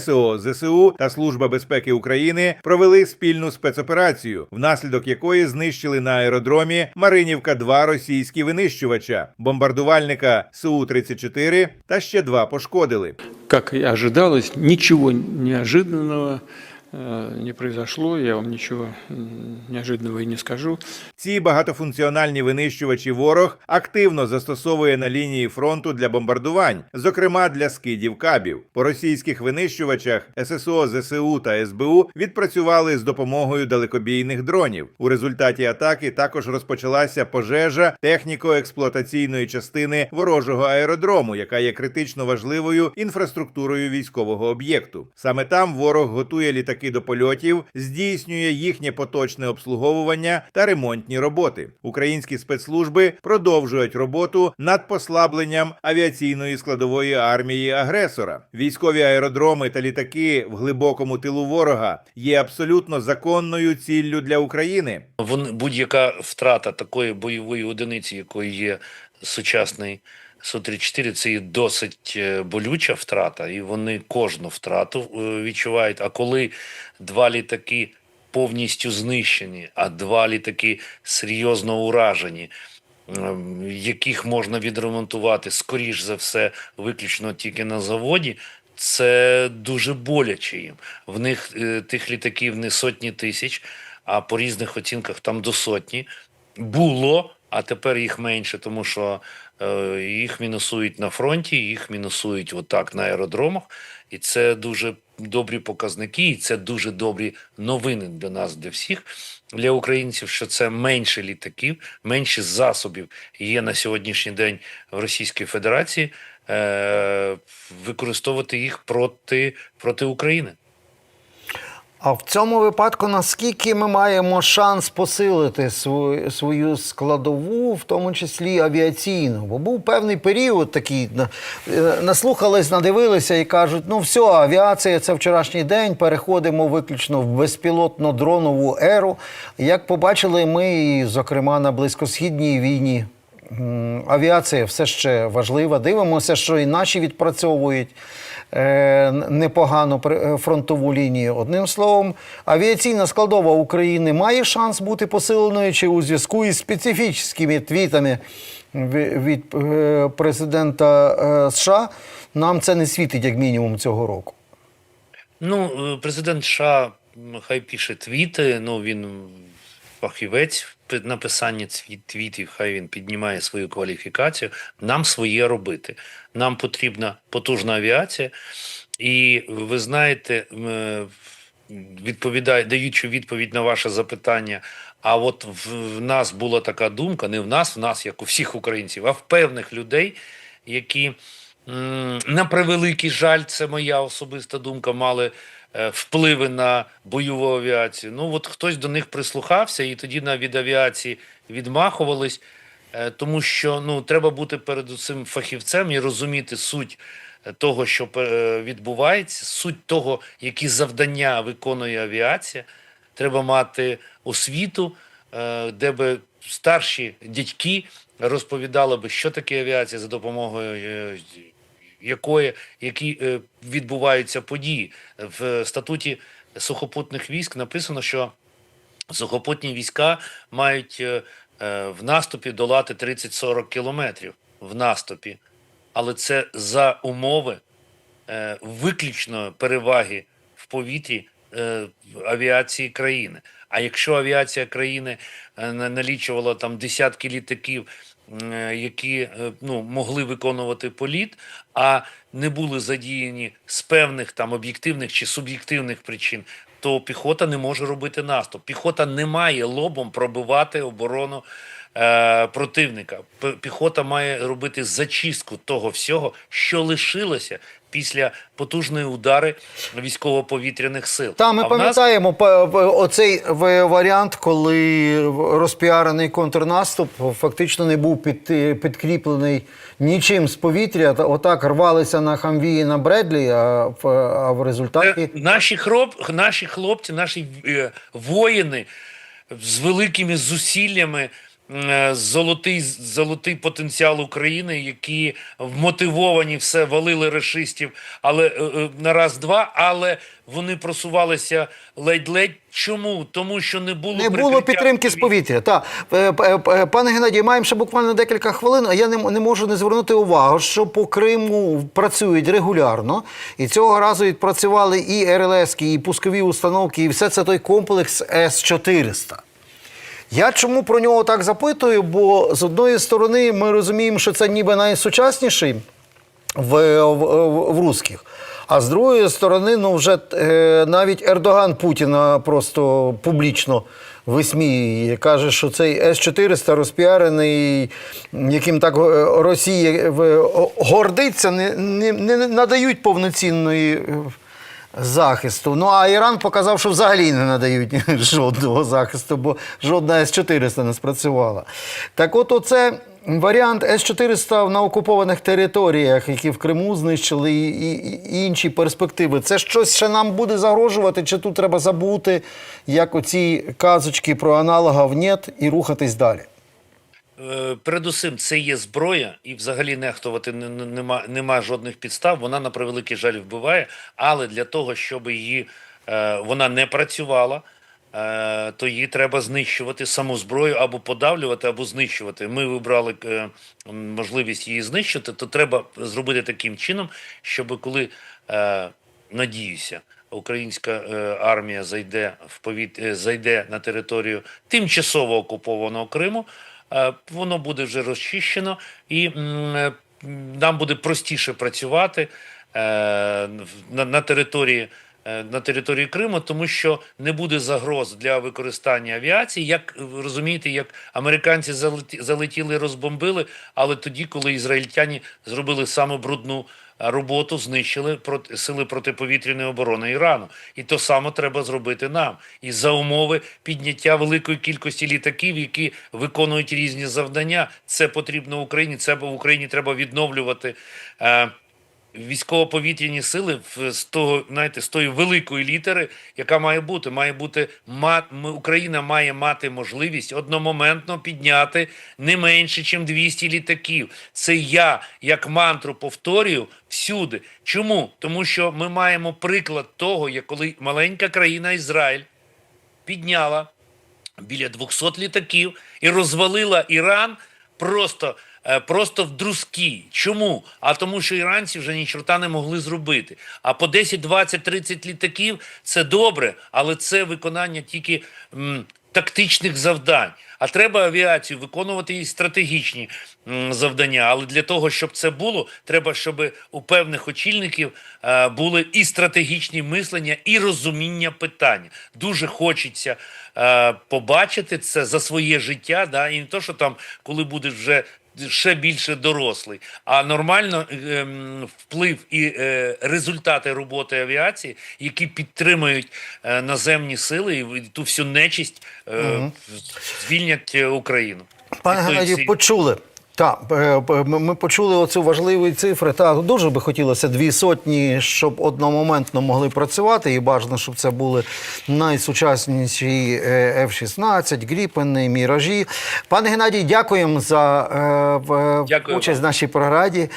СО ЗСУ та Служба безпеки України провели спільну спецоперацію, внаслідок якої знищили на аеродромі Маринівка 2 російські винищувача, бомбардувальника Су 34 та ще два пошкодили. Як і ожидалось, нічого неожиданного не произошло. Я вам ничего м, неожиданного и не скажу. Ці багатофункціональні винищувачі ворог активно застосовує на лінії фронту для бомбардувань, зокрема для скидів кабів. По російських винищувачах ССО, ЗСУ та СБУ відпрацювали з допомогою далекобійних дронів. У результаті атаки також розпочалася пожежа техніко-експлуатаційної частини ворожого аеродрому, яка є критично важливою інфраструктурою військового об'єкту. Саме там ворог готує літаки до польотів, здійснює їхнє поточне обслуговування та ремонтні роботи. Українські спецслужби продовжують роботу над послабленням авіаційної складової армії агресора. Військові аеродроми та літаки в глибокому тилу ворога є абсолютно законною ціллю для України. Будь-яка втрата такої бойової одиниці, якою є сучасний Су-34, це є досить е, болюча втрата, і вони кожну втрату е, відчувають. А коли два літаки повністю знищені, а два літаки серйозно уражені, ем, яких можна відремонтувати, скоріш за все, виключно тільки на заводі. Це дуже боляче їм. В них е, тих літаків не сотні тисяч, а по різних оцінках там до сотні. Було, а тепер їх менше, тому що е, їх мінусують на фронті, їх мінусують отак на аеродромах. І це дуже добрі показники, і це дуже добрі новини для нас, для всіх, для українців, що це менше літаків, менше засобів є на сьогоднішній день в Російській Федерації. Е, використовувати їх проти, проти України. А в цьому випадку наскільки ми маємо шанс посилити свою, свою складову, в тому числі авіаційну? Бо був певний період такий, е, наслухались, надивилися і кажуть: ну все, авіація це вчорашній день, переходимо виключно в безпілотно дронову еру. Як побачили ми, зокрема на близькосхідній війні, авіація все ще важлива. Дивимося, що і наші відпрацьовують е, непогано е, фронтову лінію. Одним словом, авіаційна складова України має шанс бути посиленою чи у зв'язку із специфічними твітами від е, президента е, США. Нам це не світить як мінімум цього року. Ну, е, президент США хай пише твіти, ну він фахівець в пи- написанні твітів, хай він піднімає свою кваліфікацію. Нам своє робити. Нам потрібна потужна авіація. І ви знаєте, е, відповідає, даючи відповідь на ваше запитання. А от в, нас була така думка, не в нас, в нас, як у всіх українців, а в певних людей, які на превеликий жаль, це моя особиста думка, мали е, впливи на бойову авіацію. Ну от хтось до них прислухався, і тоді на від авіації відмахувались, е, тому що ну треба бути перед цим фахівцем і розуміти суть е, того, що відбувається, суть того, які завдання виконує авіація. Треба мати освіту, де би старші дядьки розповідали би, що таке авіація за допомогою якої які е, відбуваються події в статуті сухопутних військ. Написано, що сухопутні війська мають е, е, в наступі долати 30-40 кілометрів в наступі, але це за умови виключно переваги в повітрі авіації країни. А якщо авіація країни е, налічувала там десятки літаків, е, які е, ну, могли виконувати політ, а не були задіяні з певних там об'єктивних чи суб'єктивних причин, то піхота не може робити наступ. Піхота не має лобом пробивати оборону е, противника. Піхота має робити зачистку того всього, що лишилося після потужної удари військово-повітряних сил. Та ми А нас- пам'ятаємо п- оцей варіант, коли розпіарений контрнаступ фактично не був під, підкріплений нічим з повітря. Та Отак рвалися на Хамвії на Бредлі, а в, а в результаті. Е, Наші, хроп, наші хлопці, наші е, воїни з великими зусиллями золотий, золотий потенціал України, які вмотивовані все валили рашистів, але е, е, на раз-два, але вони просувалися ледь-ледь. Чому? Тому що не було Не було підтримки з повітря. Е, е, е, Пане Геннадію, маємо ще буквально декілька хвилин, а я не, не можу не звернути увагу, що по Криму працюють регулярно. І цього разу відпрацювали і РЛС, і пускові установки, і все це той комплекс С-400. Я чому про нього так запитую? Бо з одної сторони ми розуміємо, що це ніби найсучасніший в, в, в, русських. А з другої сторони, ну вже е, навіть Ердоган Путіна просто публічно висміює. Каже, що цей С-400 розпіарений, яким так е, Росія е, гордиться, не, не, не надають повноцінної. Захисту. Ну а Іран показав, що взагалі не надають жодного захисту, бо жодна С-400 не спрацювала. Так от оце варіант С-400 на окупованих територіях, які в Криму знищили, і, і, і інші перспективи. Це щось ще нам буде загрожувати, чи тут треба забути, як оці казочки про аналогів нет, і рухатись далі. Е, Передусім, це є зброя, і взагалі нехтувати не- не- нема, жодних підстав. Вона на превеликий жаль вбиває, але для того, щоб її е, вона не працювала, е, то її треба знищувати саму зброю або подавлювати, або знищувати. Ми вибрали можливість її знищити, то треба зробити таким чином, щоб коли надіюся. Українська армія зайде в повіт... зайде на територію тимчасово окупованого Криму. Е, Воно буде вже розчищено, і е, нам буде простіше працювати е, на, території. На території Криму, тому що не буде загроз для використання авіації. Як розумієте, як американці залеті- залетіли, розбомбили, але тоді, коли ізраїльтяни зробили саме брудну роботу, знищили проти сили протиповітряної оборони Ірану, і то саме треба зробити нам. І за умови підняття великої кількості літаків, які виконують різні завдання, це потрібно Україні. Це в Україні треба відновлювати. Е, Військово-повітряні сили з того, знаєте, з тої великої літери, яка має бути, має бути ма- ми- Україна має мати можливість одномоментно підняти не менше, ніж 200 літаків. Це я як мантру повторюю всюди. Чому? Тому що ми маємо приклад того, як коли маленька країна Ізраїль підняла біля 200 літаків і розвалила Іран просто, просто в друзки. Чому? А тому, що іранці вже ні чорта не могли зробити. А по 10, 20, 30 літаків це добре, але це виконання тільки м, тактичних завдань. А треба авіацію виконувати і стратегічні завдання. Але для того, щоб це було, треба, щоб у певних очільників е, були і стратегічні мислення, і розуміння питання. Дуже хочеться е, побачити це за своє життя, да, і не то, що там, коли будеш вже ще більше дорослий, а нормально ем, вплив і е, результати роботи авіації, які підтримують е, наземні сили і ту всю нечисть е, звільнять е, Україну. Пане Геннадію, почули. Так, е, ми почули оцю важливі цифри. Та дуже би хотілося дві сотні, щоб одномоментно могли працювати, і бажано, щоб це були найсучасніші е, F-16, Гріпени, Міражі. Пане Геннадій, дякуємо за е, Дякую участь в нашій програді.